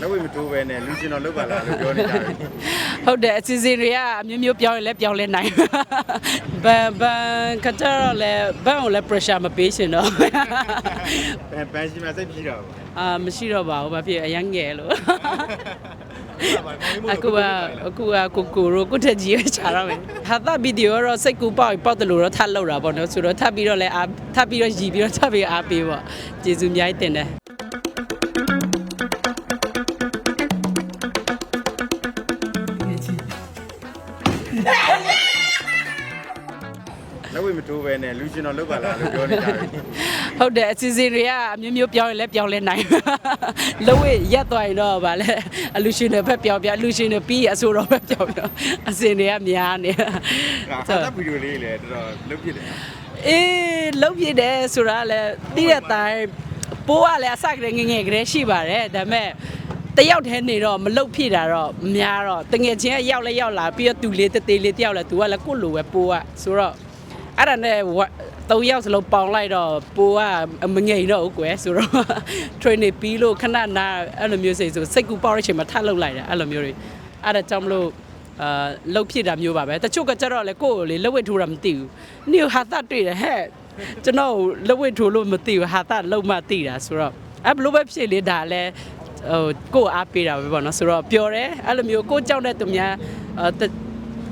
လက်ဝိတ်မတိုးပဲနဲ့လူချင်းတော်လောက်ပါလားလို့ပြောနေကြတယ်ဟုတ်တယ်အစီအစဉ်တွေကအမျိုးမျိုးပြောင်းရင်လည်းပြောင်းလဲနိုင်ဘန်ဘန်ခကြတော့လည်းဘန်ကိုလည်း pressure မပေးရှင်တော့ပန်ပန်ရှိမှစိတ်ပြေတော့အာမရှိတော့ပါဘူးဘာဖြစ်အရန်ငယ်လို့ အခုကအခုကကိုကိုရိုကိုတက်ကြီးပဲခြာတော့မယ်ဟာတာဗီဒီယိုတော့စိတ်ကူပေါက်ပေါက်တယ်လို့တော့ထပ်လောက်တာပေါ့နော်ဆိုတော့ထပ်ပြီးတော့လည်းအားထပ်ပြီးတော့ရည်ပြီးတော့ထပ်ပြီးအားပေးပေါ့ကျေးဇူးအများကြီးတင်တယ် ဝိတ်မတိုးပဲနဲ့လူချင်းတော်လောက်ပါလားလို့ပြောနေကြတယ်ဟုတ်တယ်အစီအစဉ်တွေကအမျိုးမျိုးပြောင်းရင်လည်းပြောင်းလဲနိုင်လုံးဝရက်သွားရင်တော့ဗာလဲအလူရှင်တွေဘက်ပြောင်းပြအလူရှင်တွေပြီးရင်အဆိုတော်ဘက်ပြောင်းပြအစင်တွေကများနေဒါဟာတာဗီဒီယိုလေးလည်းတော်တော်လုတ်ပြစ်တယ်အေးလုံးပြတယ်ဆိုတာလည်းတိတဲ့တိုင်းပိုးကလည်းအစကတည်းကငယ်ငယ်ကလေးရှိပါတယ်ဒါပေမဲ့တယောက်တည်းနေတော့မလုတ်ဖြစ်တာတော့မများတော့တငယ်ချင်းကရောက်လဲရောက်လာပြီးတော့သူလေးတသေးလေးတယောက်လဲသူကလည်းကိုယ့်လိုပဲပိုးကဆိုတော့ အဲ့ဒါနဲ့ဝသုံးယောက်စလုံးပေါင်လိုက်တော့ပိုးကမငိန်တော့ဘူးကွယ်ဆိုတော့ training ပြီးလို့ခဏနာအဲ့လိုမျိုးစိတ်ဆိုစိတ်ကူပေါက်တဲ့အချိန်မှာထပ်လုတ်လိုက်တာအဲ့လိုမျိုးတွေအဲ့ဒါကြောင့်မလို့အာလှုပ်ဖြစ်တာမျိုးပါပဲတချို့ကကြတော့လေကိုယ့်ကိုလေလှုပ်ဝစ်ထိုးတာမသိဘူးနေဟာသတွေ့တယ်ဟဲ့ကျွန်တော်လှုပ်ဝစ်ထိုးလို့မသိဘူးဟာသလှုပ်မှသိတာဆိုတော့အဲ့ဘလို့ပဲဖြစ်လေဒါလည်းဟိုကိုယ့်အားပေးတာပဲပေါ့နော်ဆိုတော့ပျော်တယ်အဲ့လိုမျိုးကိုယ့်ကြောက်တဲ့သူများ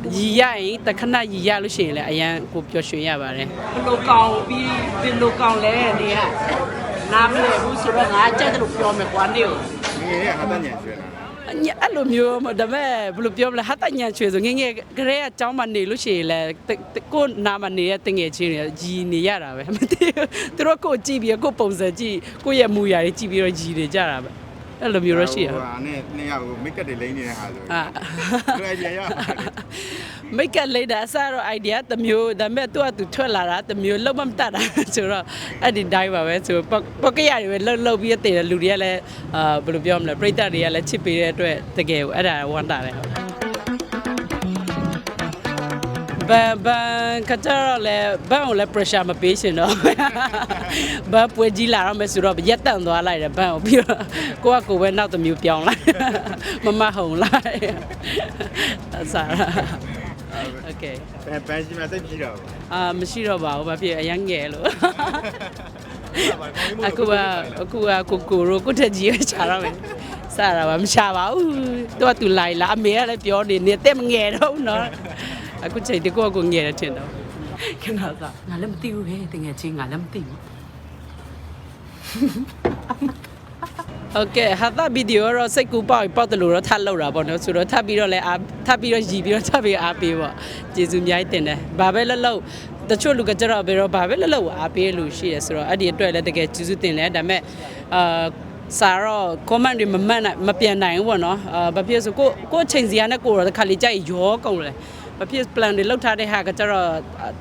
အာတရီရရင်တခဏရီရလို့ရှိရင်လည်းအရန်ကိုပျော်ရွှင်ရပါတယ်ဘလို့ကောင်းပြီးဘလို့ကောင်းလဲနေကနားမလဲဘူးဆိုတော့ငါကြက်တယ်လို့ပြောမယ်ကွာနေကိုငယ်ငယ်ကဟာတာညံ့ကျွေးတာညအဲ့လိုမျိုးမဒါမဲ့ဘယ်လိုပြောမလဲဟာတညာချွေဆိုငယ်ငယ်ကလေးကကျောင်းမှာနေလို့ရှိရင်လဲကိုနာမနေတဲ့တငယ်ချင်းတွေကြီးနေရတာပဲမသိဘူးသူတို့ကိုကြည့်ပြီးကိုပုံစံကြည့်ကိုရဲ့မူရာတွေကြည့်ပြီးတော့ကြီးနေကြတာပဲ အဲ့လိုမျိုးတော့ရှိရဟိုဟာနဲ့နှစ်ယောက်ကိုမိတ်ကပ်တွေလိမ့်နေတဲ့ဟာဆိုအာသူအိုင်ဒီယာရမိတ်ကလေးတာအစားတော့ idea တစ်မျိုးဒါပေမဲ့သူကသူထွက်လာတာတစ်မျိုးလုံးမတတ်တာဆိုတော့အဲ့ဒီတိုင်းပါပဲဆိုပကရတွေပဲလှုပ်လှုပ်ပြီးတည်တယ်လူတွေကလည်းအာဘယ်လိုပြောမလဲပြိတ္တတွေကလည်းချစ်ပေးတဲ့အတွက်တကယ်ကိုအဲ့ဒါဝမ်းတာတယ် ဘန်ဘန်ခကြတော့လေဘန်ကိုလည်း pressure မပေးရှင်တော့ဘန်ပွဲကြီးလာတော့မယ်ဆိုတော့ရက်တန့်သွားလိုက်တယ်ဘန်ကိုပြီးတော့ကိုကကိုပဲနောက်တစ်မျိုးပြောင်းလိုက်မမဟုံလိုက်အစားโอเค ပန်ပန်ရှိမှစိတ်ပြေတော့ အာမရှိတော့ပါဘူးဘာဖြစ်အရန်ငယ်လို့အခုကအခုကကိုကိုရိုကိုတက်ကြီးပဲခြာတော့မယ်စားတာပါမရှာပါဘူးသူကသူလိုက်လာအမေကလည်းပြောနေနေတက်မငယ်တော့ဘူးနော် အခုချိန်တကောကိုငယ်တယ်ထင်တော့ခဏစားငါလည်းမသိဘူးဟဲ့တကယ်ချင်းငါလည်းမသိဘူး Okay ဟာတာဗီဒီယိုတော့စိတ်ကူပေါက်ပေါက်တယ်လို့တော့ထပ်လောက်တာပေါ့နော်ဆိုတော့ထပ်ပြီးတော့လဲအားထပ်ပြီးတော့ရည်ပြီးတော့ထပ်ပြီးအားပေးပေါ့ကျေးဇူးအများကြီးတင်တယ်ဘာပဲလှလောက်တချို့လူကကြတော့ဘယ်တော့ဘာပဲလှလောက်အားပေးလို့ရှိရဆိုတော့အဲ့ဒီအတွက်လဲတကယ်ကျေးဇူးတင်လဲဒါပေမဲ့အာစာတော့ comment တွေမမှန်မပြန်နိုင်ဘူးပေါ့နော်အာဘာဖြစ်ဆိုကိုကိုချိန်စီရနဲ့ကိုတော့တစ်ခါလေးကြိုက်ရောကုန်လဲ ယ်ဘာဖြစ် plan တွေလောက်ထားတဲ့ဟာကကြတော့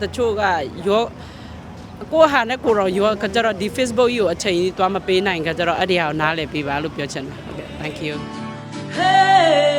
တချို့ကရောကိုဟာနဲ့ကိုတော့ရောကကြတော့ဒီ Facebook ကြီးကိုအချိန်ကြီးသွားမပေးနိုင်ကကြတော့အဲ့ဒီဟာကိုနားလည်ပေးပါလို့ပြောချင်တယ်ဟုတ်ကဲ့ thank you Hey